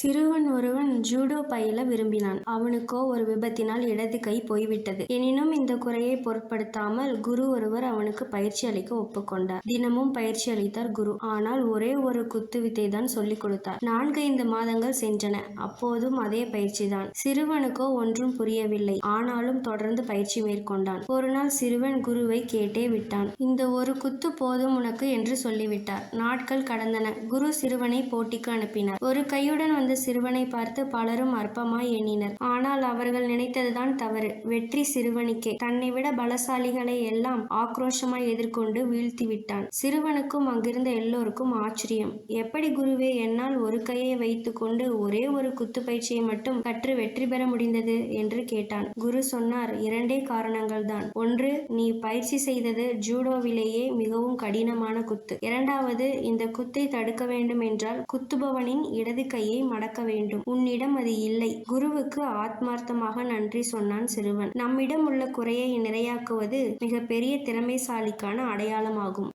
சிறுவன் ஒருவன் ஜூடோ பயில விரும்பினான். அவனுக்கோ ஒரு விபத்தினால் இடது கை போய்விட்டது. எனினும் இந்த குறையை பொருட்படுத்தாமல் குரு ஒருவர் அவனுக்கு பயிற்சி அளிக்க ஒப்புக்கொண்டார். தினமும் பயிற்சி அளித்தார் குரு. ஆனால் ஒரே ஒரு குத்து வித்தை தான் சொல்லிக் கொடுத்தார். நான்கைந்து மாதங்கள் சென்றன. அப்போதும் அதே பயிற்சி தான் சிறுவனுக்கோ ஒன்றும் புரியவில்லை. ஆனாலும் தொடர்ந்து பயிற்சி மேற்கொண்டான். ஒரு நாள் சிறுவன் குருவை கேட்டே விட்டான். இந்த ஒரு குத்து போதும் உனக்கு என்று சொல்லிவிட்டார். நாட்கள் கடந்தன. குரு சிறுவனை போட்டிக்கு அனுப்பினார். ஒரு கையுடன் வந்த சிறுவனை பார்த்து பலரும் அற்பமாய் எண்ணினர். ஆனால் அவர்கள் நினைத்ததுதான் தவறு. வெற்றி சிறுவனுக்கே. தன்னைவிட பலசாலிகளை எல்லாம் ஆக்ரோஷமாய் எதிர்கொண்டு வீழ்த்திவிட்டான். சிறுவனுக்கும் அங்கிருந்த எல்லோருக்கும் ஆச்சரியம். எப்படி குருவே என்னால் ஒரு கையை வைத்துக் கொண்டு ஒரே ஒரு குத்து பயிற்சியை மட்டும் கற்று வெற்றி பெற முடிந்தது? என்று கேட்டான். குரு சொன்னார் இரண்டே காரணங்கள்தான். ஒன்று நீ பயிற்சி செய்தது ஜூடோவிலேயே மிகவும் கடினமான குத்து. இரண்டாவது இந்த குத்தை தடுக்க வேண்டும் என்றால் குத்துபவனின் இடது கையை மடக்க வேண்டும். உன்னிடம் அது இல்லை. குருவுக்கு ஆத்மார்த்தமாக நன்றி சொன்னான் சிறுவன். நம்மிடம் உள்ள குறையை நிறையாக்குவது மிக பெரிய திறமைசாலிக்கான அடையாளமாகும்.